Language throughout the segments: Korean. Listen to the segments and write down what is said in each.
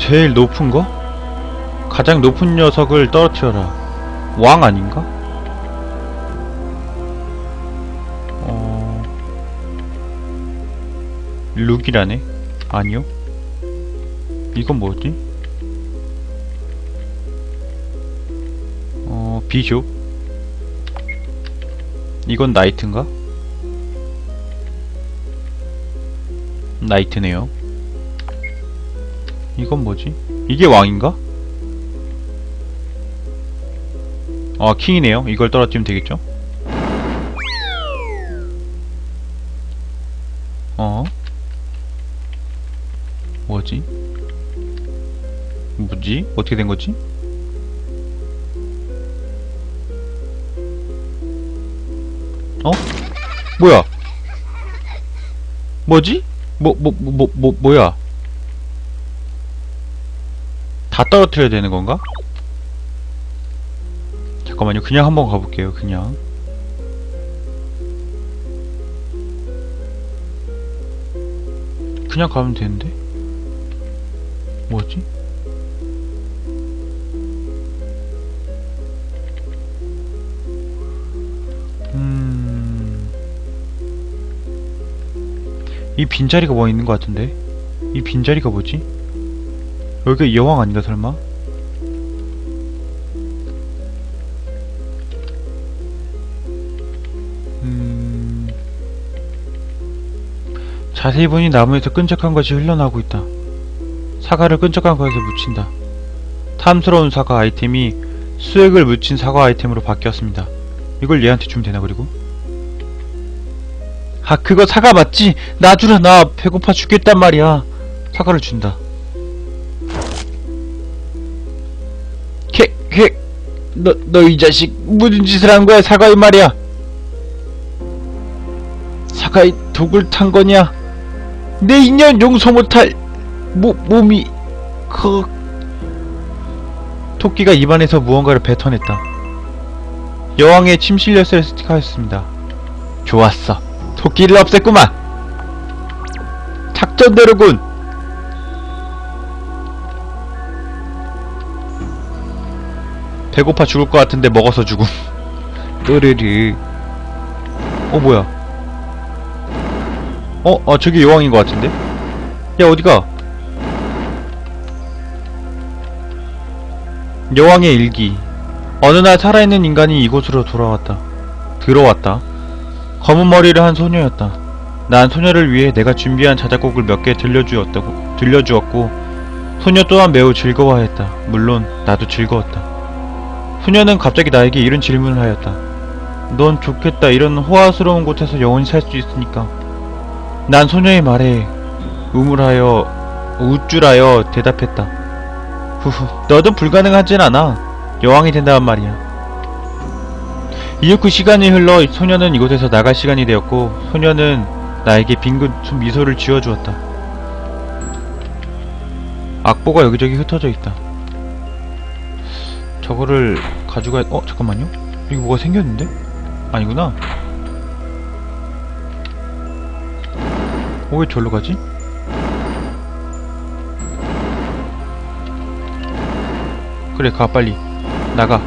제일 높은 거? 가장 높은 녀석을 떨어뜨려라. 왕 아닌가? 어... 룩이라네? 아니요. 이건 뭐지? 어, 비숍? 이건 나이트인가? 나이트네요. 이건 뭐지? 이게 왕인가? 아, 킹이네요. 이걸 떨어뜨리면 되겠죠? 어? 뭐지? 뭐지? 어떻게 된 거지? 어? 뭐야? 뭐지? 뭐, 뭐, 뭐, 뭐, 뭐, 뭐야? 다 떨어뜨려야 되는 건가? 잠깐만요. 그냥 한번 가볼게요. 그냥. 그냥 가면 되는데? 뭐지? 음... 이 빈자리가 뭐 있는 것 같은데? 이 빈자리가 뭐지? 여기가 여왕 아닌가 설마? 음... 자세히 보니 나무에서 끈적한 것이 흘러나오고 있다. 사과를 끈적한 것에 묻힌다. 탐스러운 사과 아이템이 수액을 묻힌 사과 아이템으로 바뀌었습니다. 이걸 얘한테 주면 되나 그리고? 아 그거 사과 맞지? 나 주라 나 배고파 죽겠단 말이야. 사과를 준다. 캣캣 너너 이 자식 무슨 짓을 한 거야 사과이 말이야. 사과에 독을 탄 거냐? 내 인연 용서 못할 모, 몸이 그 토끼가 입안에서 무언가를 뱉어냈다. 여왕의 침실렸을 스티커였습니다. 좋았어. 토끼를 없앴구만. 작전대로군. 배고파 죽을 것 같은데 먹어서 죽음. 으르르. 어 뭐야? 어? 어 저기 여왕인 것 같은데? 야 어디가? 여왕의 일기 어느 날 살아있는 인간이 이곳으로 돌아왔다 들어왔다 검은 머리를 한 소녀였다 난 소녀를 위해 내가 준비한 자작곡을 몇 개 들려주었다고 들려주었고 소녀 또한 매우 즐거워하였다 물론 나도 즐거웠다 소녀는 갑자기 나에게 이런 질문을 하였다 넌 좋겠다 이런 호화스러운 곳에서 영원히 살 수 있으니까 난 소녀의 말에 우물하여 우쭐하여 대답했다. 후후, 너도 불가능하진 않아. 여왕이 된다는 말이야. 이윽고 시간이 흘러 소녀는 이곳에서 나갈 시간이 되었고 소녀는 나에게 빙긋 미소를 지어주었다. 악보가 여기저기 흩어져 있다. 저거를 가져가 어 잠깐만요. 여기 뭐가 생겼는데? 아니구나. 어, 왜 절로 가지? 그래 가 빨리 나가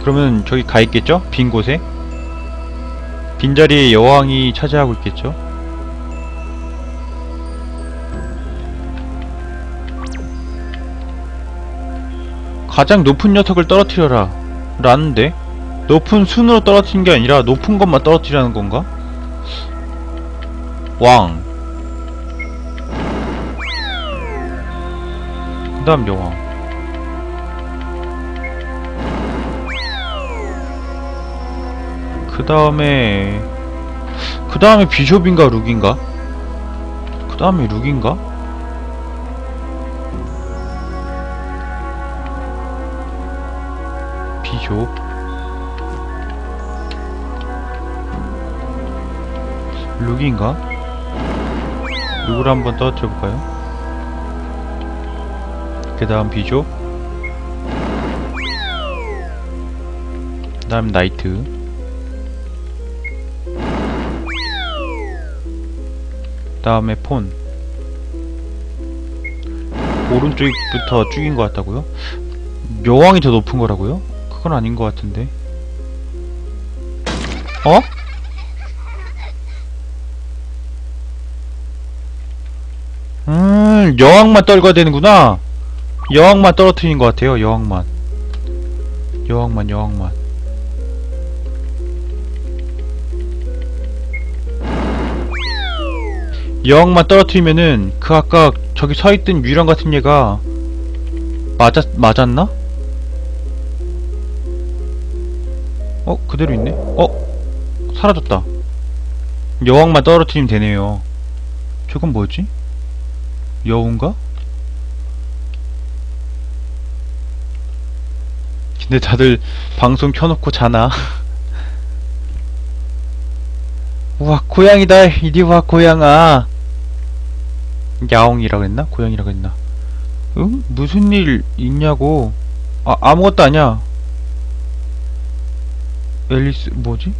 그러면 저기 가 있겠죠? 빈 곳에 빈자리에 여왕이 차지하고 있겠죠? 가장 높은 녀석을 떨어뜨려라 라는데 높은 순으로 떨어뜨린 게 아니라 높은 것만 떨어뜨리라는 건가? 왕. 그 다음 여왕. 그 다음에, 그 다음에 비숍인가 룩인가? 그 다음에 룩인가? 비숍. 룩인가? 룩을 한번 떨어뜨려 볼까요? 그 다음 비숍 그 다음 나이트 다음에 폰 오른쪽부터 쭉인 것 같다고요? 묘왕이 더 높은 거라고요? 그건 아닌 것 같은데. 어? 음, 여왕만 떨궈야 되는구나. 여왕만 떨어뜨린 것 같아요, 여왕만. 여왕만, 여왕만. 여왕만 떨어뜨리면은, 그 아까 저기 서있던 유령 같은 얘가, 맞았, 맞았나? 어, 그대로 있네? 어? 사라졌다. 여왕만 떨어뜨리면 되네요. 저건 뭐지? 여운가? 근데 다들 방송 켜놓고 자나? 우와 고양이다 이리 와 고양아 야옹이라 그랬나? 고양이라 그랬나? 응? 무슨 일 있냐고 아 아무것도 아니야 앨리스 뭐지?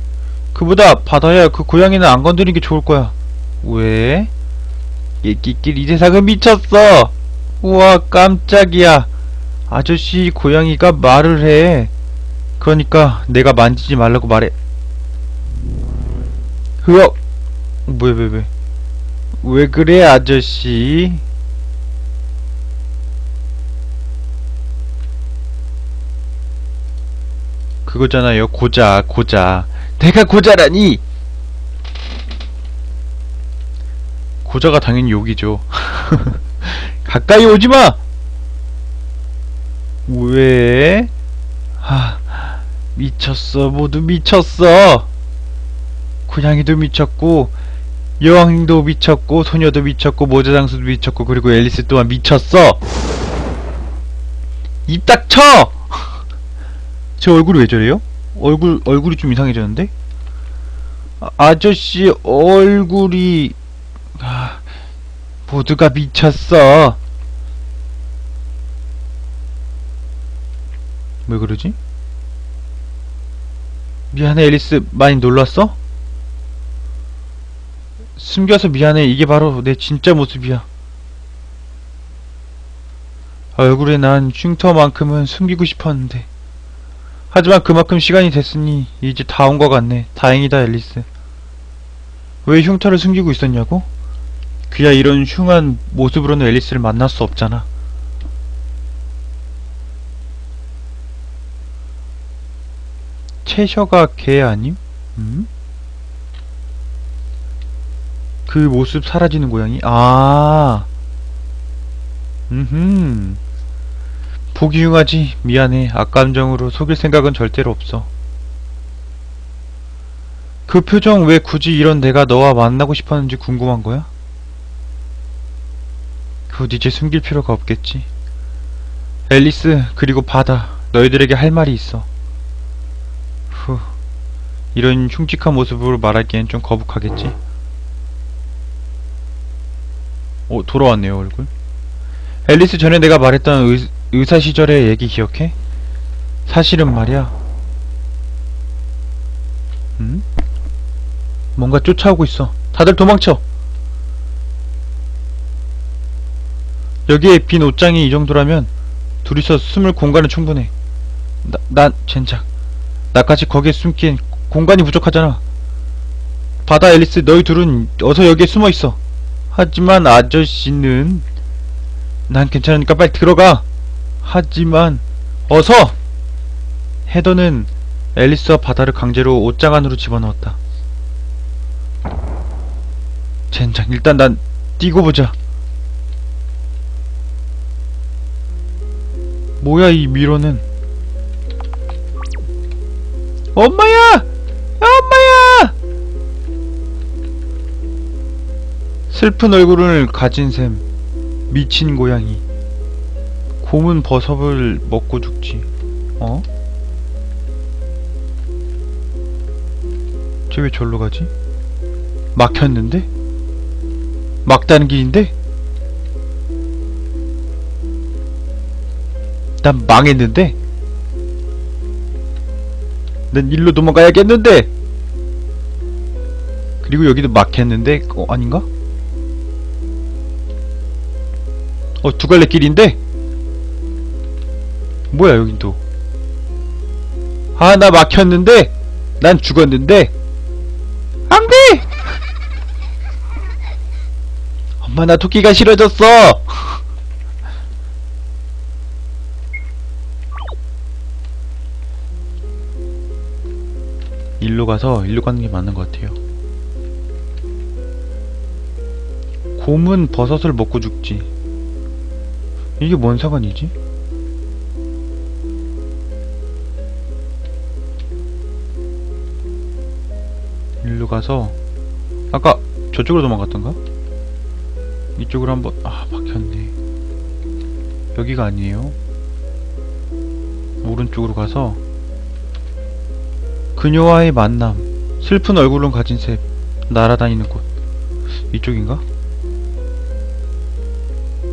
그보다 바다야 그 고양이는 안 건드리는 게 좋을 거야. 왜? 얘끼끼 이 세상은 미쳤어. 우와 깜짝이야. 아저씨 고양이가 말을 해. 그러니까 내가 만지지 말라고 말해. 흐억 뭐야 왜 왜? 왜 그래 아저씨 그거잖아요 고자 고자 내가 고자라니 고자가 당연히 욕이죠 가까이 오지 마 왜? 하, 미쳤어. 모두 미쳤어. 고양이도 미쳤고, 여왕도 미쳤고, 소녀도 미쳤고, 모자장수도 미쳤고, 그리고 앨리스 또한 미쳤어. 입 닥쳐! 제 얼굴이 왜 저래요? 얼굴, 얼굴이 좀 이상해졌는데? 아, 아저씨 얼굴이, 아, 모두가 미쳤어. 왜 그러지? 미안해 앨리스 많이 놀랐어? 숨겨서 미안해 이게 바로 내 진짜 모습이야 얼굴에 난 흉터만큼은 숨기고 싶었는데 하지만 그만큼 시간이 됐으니 이제 다 온 것 같네 다행이다 앨리스 왜 흉터를 숨기고 있었냐고? 그야 이런 흉한 모습으로는 앨리스를 만날 수 없잖아 채셔가 개 아님? 음? 그 모습 사라지는 고양이? 아. 음흠. 보기 흉하지. 미안해. 악감정으로 속일 생각은 절대로 없어. 그 표정 왜 굳이 이런 내가 너와 만나고 싶었는지 궁금한 거야? 곧 이제 숨길 필요가 없겠지. 앨리스, 그리고 바다. 너희들에게 할 말이 있어. 후, 이런 흉측한 모습으로 말하기엔 좀 거북하겠지? 오, 돌아왔네요, 얼굴. 앨리스 전에 내가 말했던 의, 의사 시절의 얘기 기억해? 사실은 말이야. 음? 뭔가 쫓아오고 있어. 다들 도망쳐! 여기에 빈 옷장이 이 정도라면 둘이서 숨을 공간은 충분해. 나, 난 젠장. 나까지 거기에 숨기엔 공간이 부족하잖아. 바다 앨리스 너희 둘은 어서 여기에 숨어 있어. 하지만 아저씨는 난 괜찮으니까 빨리 들어가. 하지만 어서. 헤더는 앨리스와 바다를 강제로 옷장 안으로 집어넣었다. 젠장 일단 난 뛰고 보자. 뭐야 이 미로는? 엄마야! 엄마야! 슬픈 얼굴을 가진 셈 미친 고양이 곰은 버섯을 먹고 죽지 어? 쟤 왜 절로 가지? 막혔는데? 막다는 길인데? 난 망했는데? 난 일로 도망가야겠는데! 그리고 여기도 막혔는데, 어, 아닌가? 어, 두 갈래 길인데? 뭐야, 여긴 또. 아, 나 막혔는데? 난 죽었는데? 안 돼! 엄마, 나 토끼가 싫어졌어! 일로 가서 일로 가는 게 맞는 것 같아요. 곰은 버섯을 먹고 죽지. 이게 뭔 상관이지? 일로 가서 아까 저쪽으로 도망갔던가? 이쪽으로 한번 아 막혔네. 여기가 아니에요. 오른쪽으로 가서 그녀와의 만남 슬픈 얼굴을 가진 새 날아다니는 곳. 이쪽인가?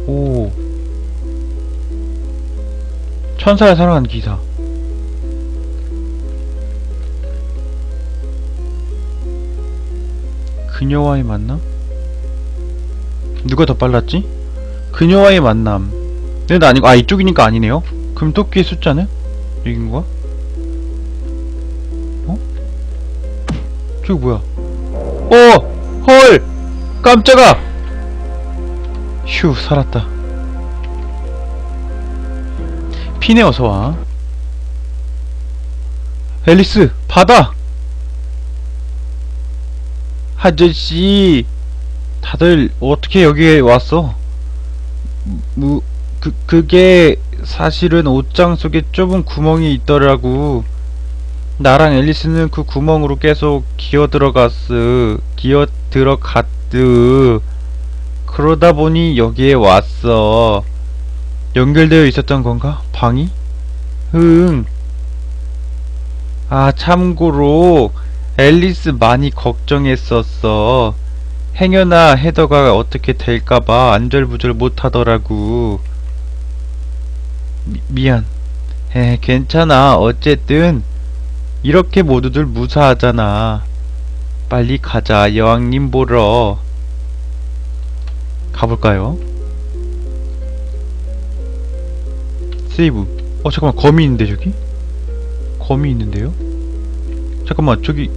오. 천사를 사랑한 기사 그녀와의 만남? 누가 더 빨랐지? 그녀와의 만남 근데 아니고 아 이쪽이니까 아니네요 그럼 토끼의 숫자는? 여긴가? 어? 저기 뭐야 어! 헐! 깜짝아! 휴 살았다 피네 어서와 앨리스 받아! 아저씨 다들 어떻게 여기에 왔어? 무, 그, 그게 사실은 옷장 속에 좁은 구멍이 있더라고 나랑 앨리스는 그 구멍으로 계속 기어 들어갔어 기어 들어갔드 그러다 보니 여기에 왔어 연결되어 있었던 건가? 방이? 응. 아, 참고로, 앨리스 많이 걱정했었어. 행여나 헤더가 어떻게 될까봐 안절부절 못하더라고. 미, 미안. 에, 괜찮아. 어쨌든, 이렇게 모두들 무사하잖아. 빨리 가자, 여왕님 보러. 가볼까요? 세이브. 어, 잠깐만, 거미 있는데, 저기? 거미 있는데요? 잠깐만, 저기.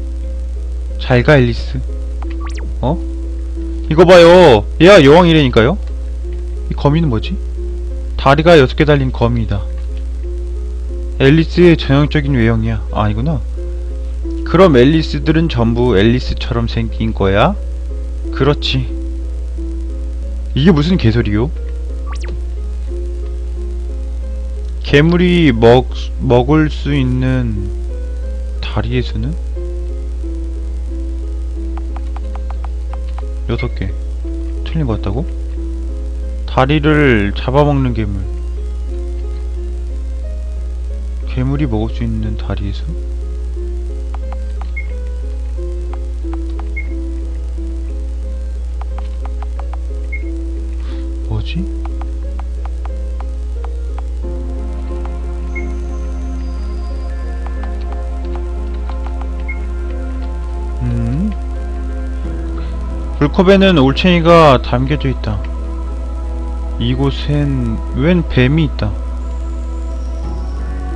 잘 가, 앨리스. 어? 이거 봐요. 얘가 여왕이라니까요? 이 거미는 뭐지? 다리가 여섯 개 달린 거미이다. 앨리스의 전형적인 외형이야. 아, 아니구나. 그럼 앨리스들은 전부 앨리스처럼 생긴 거야? 그렇지. 이게 무슨 개소리요? 괴물이 먹, 먹을 수 있는 다리의 수는? 여섯 개. 틀린 것 같다고? 다리를 잡아먹는 괴물. 괴물이 먹을 수 있는 다리의 수? 컵에는 올챙이가 담겨져 있다. 이곳엔 웬 뱀이 있다.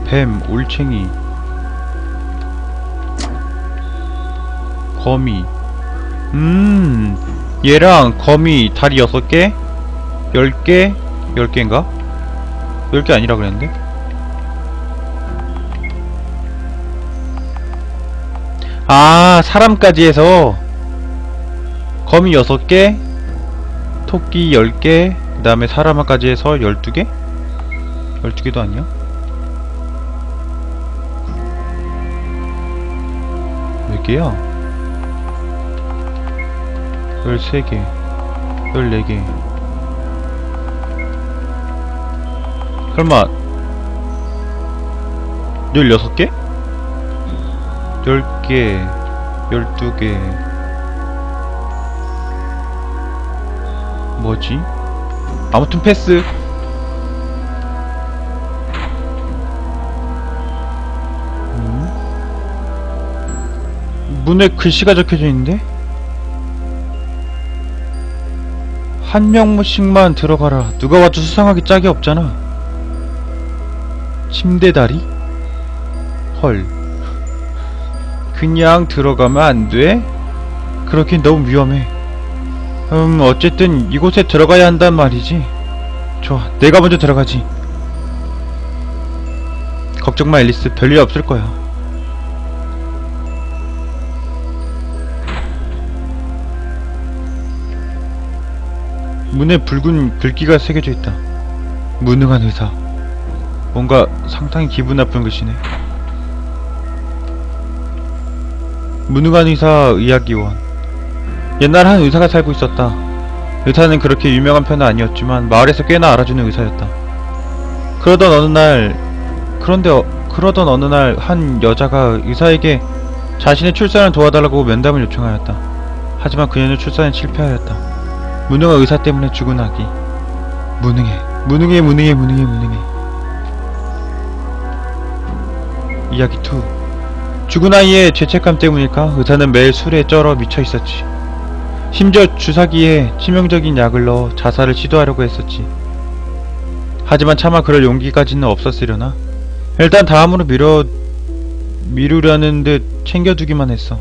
뱀, 올챙이, 거미. 음, 얘랑 거미 다리 6개? 10개? 10개인가? 10개 아니라 그랬는데? 아, 사람까지 해서 거미 6개, 토끼 10개, 그 다음에 사람까지 해서 12개? 12개도 아니야? 몇 개야? 13개, 14개. 설마, 16개? 10개, 12개. 뭐지? 아무튼 패스. 음? 문에 글씨가 적혀져 있는데? 한 명씩만 들어가라. 누가 와도 수상하기 짝이 없잖아. 침대 다리? 헐. 그냥 들어가면 안 돼? 그렇긴 너무 위험해. 음, 어쨌든 이곳에 들어가야 한단 말이지. 좋아, 내가 먼저 들어가지. 걱정 마, 앨리스. 별일 없을 거야. 문에 붉은 글귀가 새겨져 있다. 무능한 의사. 뭔가 상당히 기분 나쁜 글씨네. 무능한 의사 의학위원. 옛날 한 의사가 살고 있었다. 의사는 그렇게 유명한 편은 아니었지만 마을에서 꽤나 알아주는 의사였다. 그러던 어느 날, 그런데 어- 그러던 어느 날 한 여자가 의사에게 자신의 출산을 도와달라고 면담을 요청하였다. 하지만 그녀는 출산에 실패하였다. 무능한 의사 때문에 죽은 아기. 무능해. 무능해, 무능해, 무능해, 무능해. 이야기 2. 죽은 아이의 죄책감 때문일까? 의사는 매일 술에 쩔어 미쳐 있었지. 심지어 주사기에 치명적인 약을 넣어 자살을 시도하려고 했었지. 하지만 차마 그럴 용기까지는 없었으려나? 일단 다음으로 미뤄, 미루려는 듯 챙겨두기만 했어.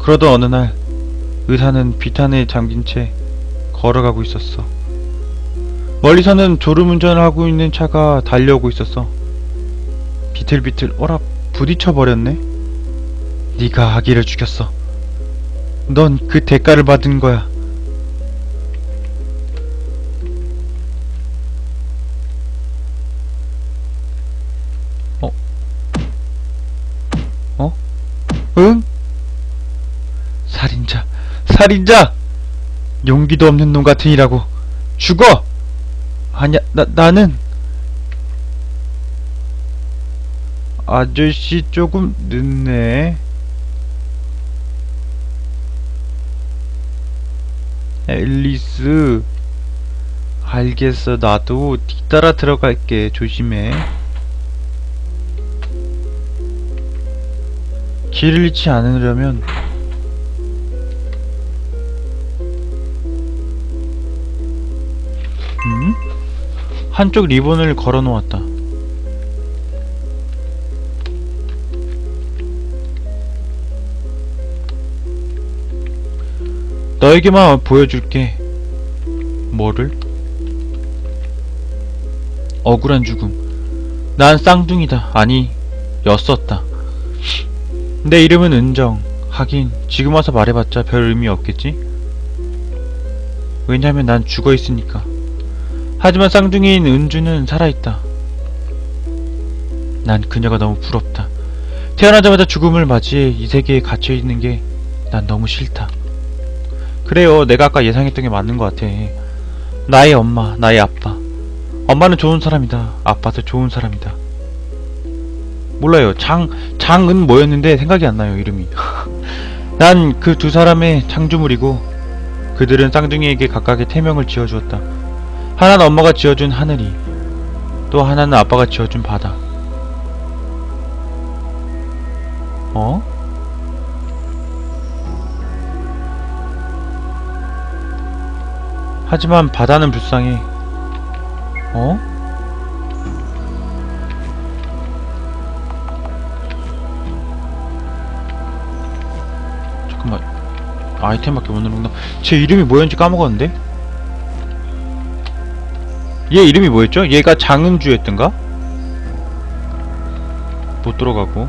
그러던 어느 날, 의사는 비탄에 잠긴 채 걸어가고 있었어. 멀리서는 졸음운전을 하고 있는 차가 달려오고 있었어. 비틀비틀 어라 부딪혀 버렸네. 네가 아기를 죽였어. 넌 그 대가를 받은 거야. 어? 어? 응? 살인자, 살인자! 용기도 없는 놈 같으니라고. 죽어! 아니야, 나, 나는. 아저씨 조금 늦네. 앨리스. 알겠어, 나도 뒤따라 들어갈게. 조심해. 길을 잃지 않으려면 음? 한쪽 리본을 걸어 놓았다. 너에게만 보여줄게. 뭐를? 억울한 죽음. 난 쌍둥이다. 아니, 였었다. 내 이름은 은정. 하긴, 지금 와서 말해봤자 별 의미 없겠지? 왜냐면 난 죽어 있으니까. 하지만 쌍둥이인 은주는 살아있다. 난 그녀가 너무 부럽다. 태어나자마자 죽음을 맞이해 이 세계에 갇혀있는 게 난 너무 싫다. 그래요. 내가 아까 예상했던 게 맞는 것 같아. 나의 엄마, 나의 아빠. 엄마는 좋은 사람이다. 아빠도 좋은 사람이다. 몰라요. 장, 장은 뭐였는데 생각이 안 나요, 이름이. 난 그 두 사람의 창조물이고, 그들은 쌍둥이에게 각각의 태명을 지어주었다. 하나는 엄마가 지어준 하늘이, 또 하나는 아빠가 지어준 바다. 어? 하지만 바다는 불쌍해. 어? 잠깐만. 아이템밖에 못 누른다. 제 이름이 뭐였는지 까먹었는데? 얘 이름이 뭐였죠? 얘가 장은주였던가? 못 들어가고.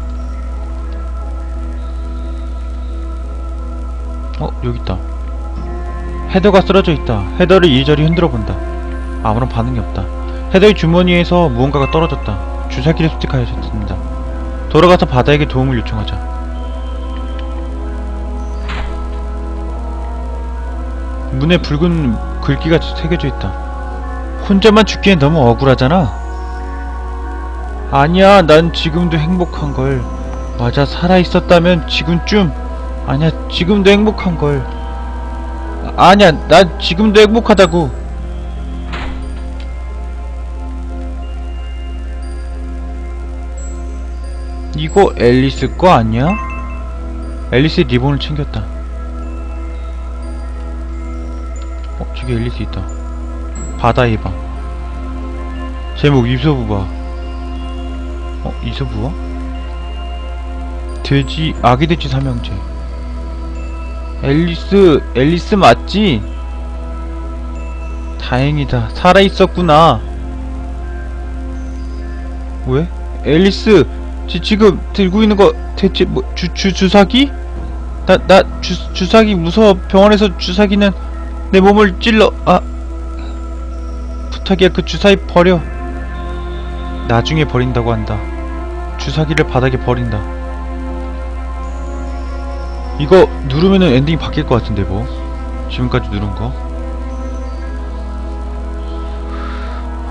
어, 여기 있다. 헤더가 쓰러져 있다. 헤더를 이리저리 흔들어 본다. 아무런 반응이 없다. 헤더의 주머니에서 무언가가 떨어졌다. 주사기를 습득하였습니다. 돌아가서 바다에게 도움을 요청하자. 문에 붉은 글귀가 새겨져 있다. 혼자만 죽기엔 너무 억울하잖아. 아니야, 난 지금도 행복한 걸. 맞아, 살아 있었다면 지금쯤. 아니야, 지금도 행복한 걸. 아니야, 난 지금도 행복하다고. 이거 앨리스 거 아니야? 앨리스 리본을 챙겼다. 어, 저기 앨리스 있다. 바다의 방. 제목 이소부바. 어, 이소부바? 돼지, 아기 돼지 삼형제. 앨리스, 앨리스 맞지? 다행이다. 살아있었구나. 왜? 앨리스, 지, 지금 들고 있는 거 대체 뭐, 주, 주, 주사기? 나, 나, 주, 주사기 무서워. 병원에서 주사기는 내 몸을 찔러, 아. 부탁이야, 그 주사위 버려. 나중에 버린다고 한다. 주사기를 바닥에 버린다. 이거 누르면은 엔딩이 바뀔 것 같은데, 뭐. 지금까지 누른 거.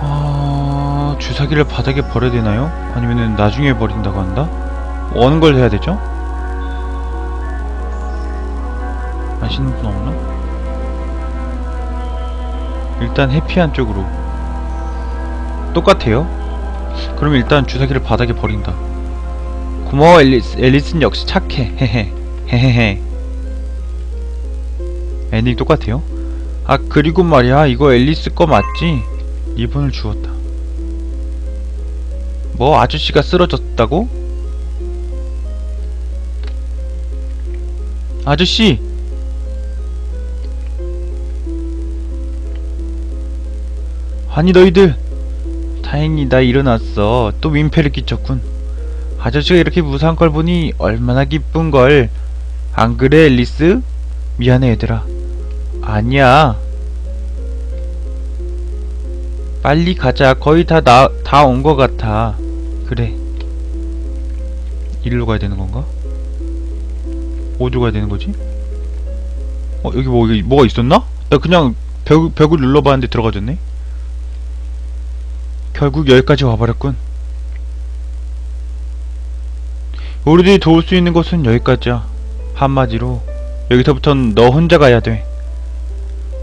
아, 주사기를 바닥에 버려야 되나요? 아니면은 나중에 버린다고 한다? 어느 걸 해야 되죠? 아시는 분 없나? 일단 해피한 쪽으로 똑같아요 그럼 일단 주사기를 바닥에 버린다 고마워 앨리스 앨리스는 역시 착해 헤헤 헤헤헤. 엔딩 똑같아요? 아 그리고 말이야 이거 앨리스 거 맞지? 리본을 주웠다. 뭐 아저씨가 쓰러졌다고? 아저씨! 아니 너희들. 다행히 나 일어났어. 또 민폐를 끼쳤군. 아저씨가 이렇게 무사한 걸 보니 얼마나 기쁜걸 안 그래 앨리스? 미안해 얘들아 아니야 빨리 가자 거의 다 나 다온거 같아 그래 이리로 가야 되는 건가? 어디로 가야 되는 거지? 어 여기 뭐 여기 뭐가 있었나? 나 그냥 벽, 벽을 눌러봤는데 들어가졌네 결국 여기까지 와버렸군. 우리들이 도울 수 있는 곳은 여기까지야. 한마디로 여기서부턴 너 혼자 가야 돼.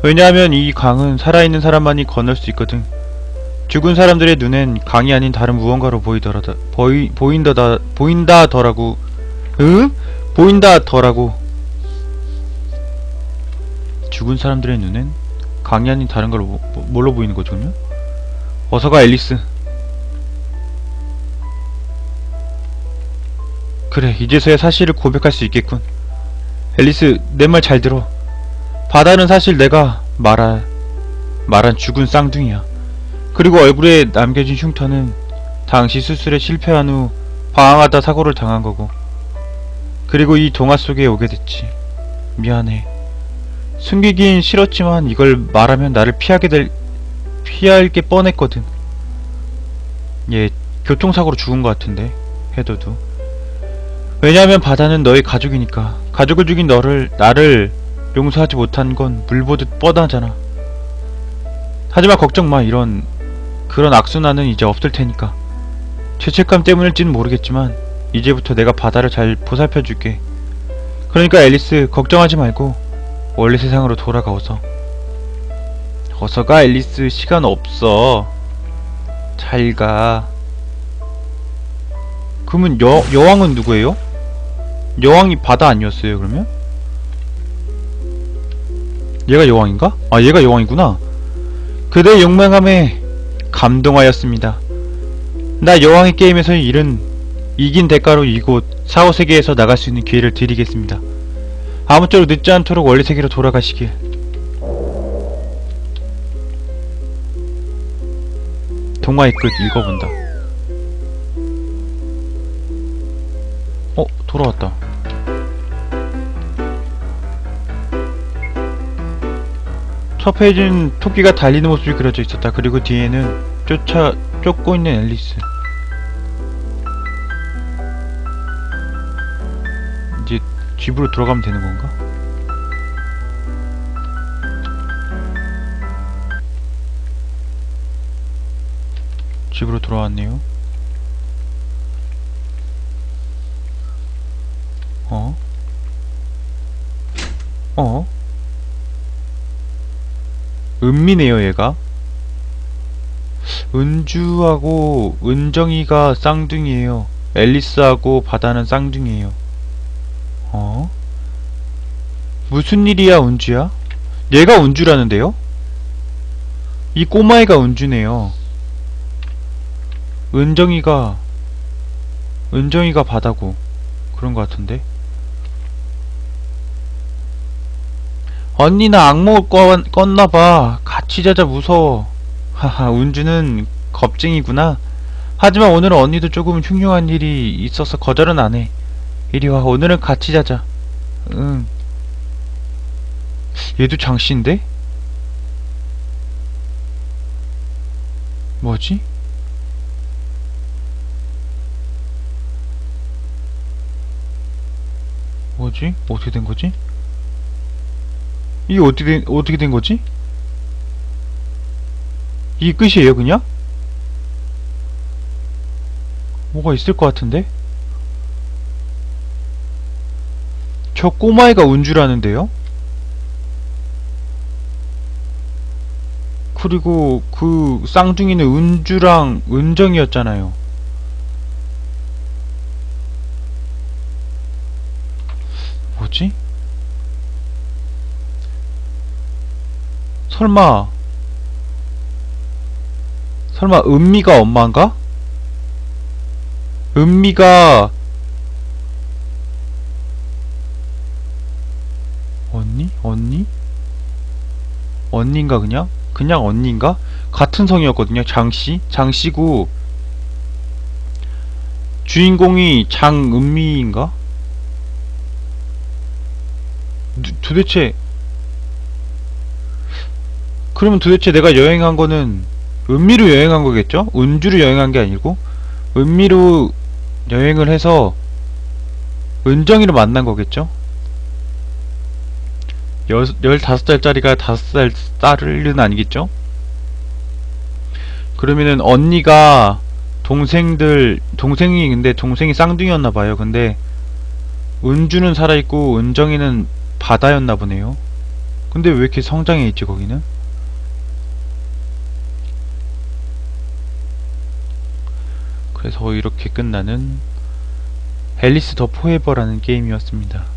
왜냐하면 이 강은 살아있는 사람만이 건널 수 있거든. 죽은 사람들의 눈엔 강이 아닌 다른 무언가로 보이더라다 보이 보인다다 보인다더라고. 응? 보인다더라고. 죽은 사람들의 눈엔 강이 아닌 다른 걸로 뭐- 뭐- 뭘로 보이는 그러면? 어서가 앨리스 그래 이제서야 사실을 고백할 수 있겠군 앨리스 내 말 잘 들어 바다는 사실 내가 말한 말한 죽은 쌍둥이야 그리고 얼굴에 남겨진 흉터는 당시 수술에 실패한 후 방황하다 사고를 당한 거고 그리고 이 동화 속에 오게 됐지 미안해 숨기긴 싫었지만 이걸 말하면 나를 피하게 될 피할 게 뻔했거든. 얘 교통사고로 죽은 것 같은데 헤더도. 왜냐하면 바다는 너의 가족이니까. 가족을 죽인 너를 나를 용서하지 못한 건 물보듯 뻔하잖아. 하지만 걱정 마. 이런 그런 악순환은 이제 없을 테니까. 죄책감 때문일지는 모르겠지만 이제부터 내가 바다를 잘 보살펴 줄게. 그러니까 앨리스 걱정하지 말고 원래 세상으로 돌아가 어서. 어서 가 앨리스 시간 없어 잘 가 그러면 여, 여왕은 누구예요? 여왕이 바다 아니었어요 그러면? 얘가 여왕인가? 아 얘가 여왕이구나 그대의 용맹함에 감동하였습니다 나 여왕의 게임에서의 일은 이긴 대가로 이곳 사후세계에서 나갈 수 있는 기회를 드리겠습니다 아무쪼록 늦지 않도록 원래 세계로 돌아가시길 동화의 끝 읽어본다. 어, 돌아왔다. 첫 페이지는 토끼가 달리는 모습이 그려져 있었다. 그리고 뒤에는 쫓아, 쫓고 있는 앨리스. 이제 집으로 들어가면 되는 건가? 집으로 돌아왔네요. 어? 어? 은미네요, 얘가. 은주하고 은정이가 쌍둥이에요. 앨리스하고 바다는 쌍둥이에요. 어? 무슨 일이야, 은주야? 얘가 운주라는데요? 이 꼬마애가 운주네요. 은정이가 은정이가 바다고 그런 것 같은데. 언니 나 악몽 꿨, 꿨나봐. 같이 자자 무서워. 하하 운주는 겁쟁이구나. 하지만 오늘은 언니도 조금 흉흉한 일이 있어서 거절은 안 해. 이리 와 오늘은 같이 자자. 응. 얘도 장씨인데? 뭐지? 뭐지? 어떻게 된 거지? 이게 어떻게 된, 어떻게 된 거지? 이게 끝이에요, 그냥? 뭐가 있을 것 같은데? 저 꼬마애가 운주라는데요? 그리고 그 쌍둥이는 은주랑 은정이었잖아요. 뭐지? 설마 설마 은미가 엄마인가? 은미가 언니? 언니? 언니인가 그냥? 그냥 언니인가? 같은 성이었거든요. 장씨? 장씨고 주인공이 장은미인가? 두- 도대체 그러면 도대체 내가 여행한 거는 은미로 여행한 거겠죠? 은주로 여행한 게 아니고 은미로 여행을 해서 은정이를 만난 거겠죠? 여, 15살짜리가 5살 딸은 아니겠죠? 그러면은 언니가 동생들 동생이 근데 동생이 쌍둥이였나 봐요. 근데 은주는 살아있고 은정이는 바다였나 보네요. 근데 왜 이렇게 성장해 있지 거기는? 그래서 이렇게 끝나는 앨리스 더 포에버라는 게임이었습니다.